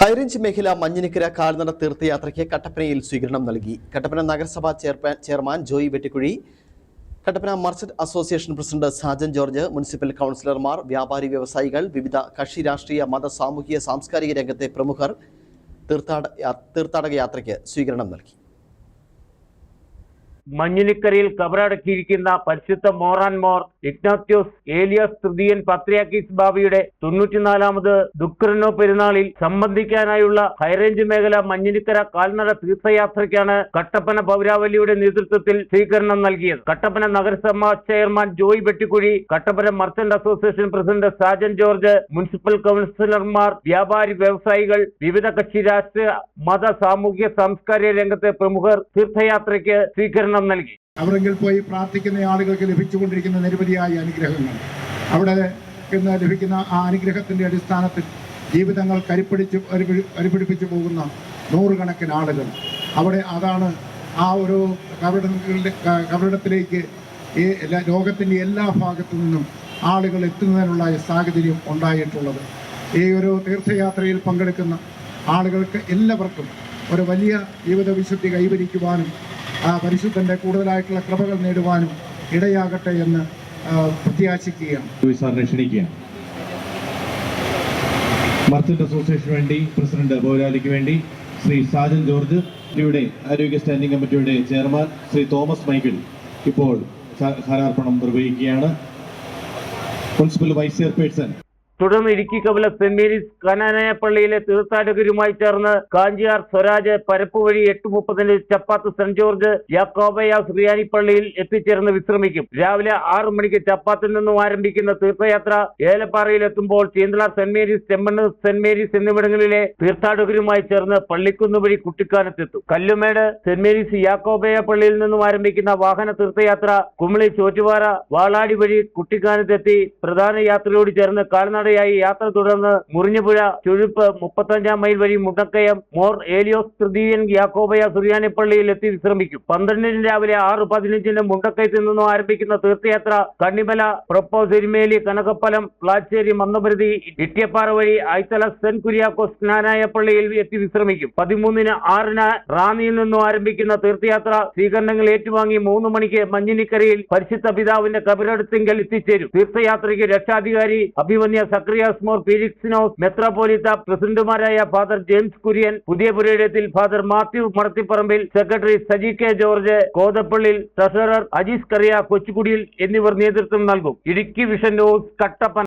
High range മേഖല മഞ്ഞിനിക്കര കാൽനട തീർത്ഥയാത്രയ്ക്ക് കട്ടപ്പനയിൽ സ്വീകരണം നൽകി. കട്ടപ്പന നഗരസഭാ chairman Joy Vettikuzhi Kattappana merchant association president Sajan George municipal കൗൺസിലർമാർ വ്യാപാരി വ്യവസായികൾ വിവിധ കക്ഷി രാഷ്ട്രീയ മത സാമൂഹിക സാംസ്കാരിക രംഗത്തെ പ്രമുഖർ തീർത്ഥാടക യാത്രയ്ക്ക് സ്വീകരണം നൽകി. മഞ്ഞിനിക്കരയിൽ കബറടക്കിയിരിക്കുന്ന പരിശുദ്ധ മോറാൻ മോർ ഇഗ്നാത്യോസ് ഏലിയാസ് തൃതീയൻ പത്രിയാക്കീസ് ബാബയുടെ തൊണ്ണൂറ്റിനാലാമത് ദുഃഖറിനോ പെരുന്നാളിൽ സംബന്ധിക്കാനായുള്ള ഹൈറേഞ്ച് മേഖല മഞ്ഞിനിക്കര കാൽനട തീർത്ഥയാത്രയ്ക്കാണ് കട്ടപ്പന പൗരാവലിയുടെ നേതൃത്വത്തിൽ സ്വീകരണം നൽകിയത്. കട്ടപ്പന നഗരസഭാ chairman Joy Vettikuzhi Kattappana merchant association president Sajan George municipal കൗൺസിലർമാർ വ്യാപാരി വ്യവസായികൾ വിവിധ കക്ഷി രാഷ്ട്രീയ മത സാമൂഹ്യ സാംസ്കാരിക രംഗത്തെ പ്രമുഖർ തീർത്ഥയാത്രയ്ക്ക് സ്വീകരണം നൽകി. അവിടെങ്കിൽ പോയി പ്രാർത്ഥിക്കുന്ന ആളുകൾക്ക് ലഭിച്ചുകൊണ്ടിരിക്കുന്ന നിരവധിയായ അനുഗ്രഹങ്ങൾ. അവിടെ നിന്ന് ലഭിക്കുന്ന ആ അനുഗ്രഹത്തിന്റെ അടിസ്ഥാനത്തിൽ ജീവിതങ്ങൾ കരിപ്പിടിച്ച് കരിപിടിപ്പിച്ചു പോകുന്ന നൂറുകണക്കിന് ആളുകൾ. അവിടെ അതാണ് ആ ഒരു കവടങ്ങളുടെ കവടത്തിലേക്ക് ഈ എല്ലാ ലോകത്തിന്റെ എല്ലാ ഭാഗത്തു നിന്നും ആളുകൾ എത്തുന്നതിനുള്ള സാഹചര്യം ഉണ്ടായിട്ടുള്ളത്. ഈ ഒരു തീർത്ഥയാത്രയിൽ പങ്കെടുക്കുന്ന ആളുകൾക്ക് എല്ലാവർക്കും ഒരു വലിയ ജീവിത വിശുദ്ധി കൈവരിക്കുവാനും ആ പരിശുദ്ധന്റെ കൂടുതലായിട്ടുള്ള കൃപകൾ നേടുവാനും ഇടയാകട്ടെ എന്ന് പ്രത്യാശിക്കുകയാണ്. മർച്ചന്റ് അസോസിയേഷന് വേണ്ടി പ്രസിഡന്റ് ബോരാലിക്ക് വേണ്ടി ശ്രീ സാജൻ ജോർജ് ഇവിടെ ആരോഗ്യ സ്റ്റാൻഡിംഗ് കമ്മിറ്റിയുടെ ചെയർമാൻ ശ്രീ തോമസ് മൈക്കിൾ ഇപ്പോൾ ഹാരാർപ്പണം നിർവഹിക്കുകയാണ്. മുനിസിപ്പൽ വൈസ് ചെയർപേഴ്സൺ തുടർന്ന് ഇടുക്കി കവല സെന്റ് മേരീസ് കനാനായ പള്ളിയിലെ തീർത്ഥാടകരുമായി ചേർന്ന് കാഞ്ചിയാർ സ്വരാജ് പരപ്പ് വഴി എട്ട് മുപ്പതിന് ചപ്പാത്ത് സെന്റ് ജോർജ് യാക്കോബയ സുറിയാനി പള്ളിയിൽ എത്തിച്ചേർന്ന് വിശ്രമിക്കും. രാവിലെ ആറു മണിക്ക് ചപ്പാത്തിൽ നിന്നും ആരംഭിക്കുന്ന തീർത്ഥയാത്ര ഏലപ്പാറയിൽ എത്തുമ്പോൾ Cheenthala saint Mary's Chemmannu saint Mary's എന്നിവിടങ്ങളിലെ തീർത്ഥാടകരുമായി ചേർന്ന് പള്ളിക്കുന്ന് വഴി കുട്ടിക്കാനത്തെത്തും. കല്ലുമേട് സെന്റ് മേരീസ് യാക്കോബയ പള്ളിയിൽ നിന്നും ആരംഭിക്കുന്ന വാഹന തീർത്ഥയാത്ര കുമളി ചോറ്റുപാറ വാളാടി വഴി കുട്ടിക്കാനത്തെത്തി പ്രധാന യാത്രയോട് ചേർന്ന് കാൽനടയായി യാത്ര തുടർന്ന് മുറിഞ്ഞപുഴ ചുഴുപ്പ് മുപ്പത്തഞ്ചാം മൈൽ വഴി മുണ്ടക്കയം മോർ ഏലിയോസ് തൃതീയൻ യാക്കോബയ സുറിയാനിപ്പള്ളിയിൽ എത്തി വിശ്രമിക്കും. പന്ത്രണ്ടിന് രാവിലെ ആറ് പതിനഞ്ചിന് മുണ്ടക്കയത്തിൽ നിന്നും ആരംഭിക്കുന്ന തീർത്ഥയാത്ര കണ്ണിമല പ്രൊപ്പോസ് എരുമേലി കനകപ്പലം പ്ലാച്ചേരി മന്നപരുതി ഇട്ടിയപ്പാറ വഴി ഐത്തല സെന്റ് കുര്യാക്കോസ് സ്നാനായ പള്ളിയിൽ എത്തി വിശ്രമിക്കും. പതിമൂന്നിന് ആറിന് റാന്നിയിൽ നിന്നും ആരംഭിക്കുന്ന തീർത്ഥയാത്ര സ്വീകരണങ്ങൾ ഏറ്റുവാങ്ങി മൂന്ന് മണിക്ക് മഞ്ഞിനിക്കരയിൽ പരിശുദ്ധ പിതാവിന്റെ കബറടുത്തെങ്കിൽ എത്തിച്ചേരും. തീർത്ഥയാത്രയ്ക്ക് രക്ഷാധികാരി അഭിമന്യ സക്രിയാസ് മോർ ഫീലിക്സിനോസ് മെത്രാപോലിത്ത പ്രസിഡന്റുമാരായ ഫാദർ ജെയിംസ് കുര്യൻ പുതിയ പുരയിടത്തിൽ father Mathew Madathipparambil secretary Saji K George Kothappallil treasurer Ajees Kariya Kochukudiyil എന്നിവർ നേതൃത്വം നൽകും. Idukki vision news Kattappana.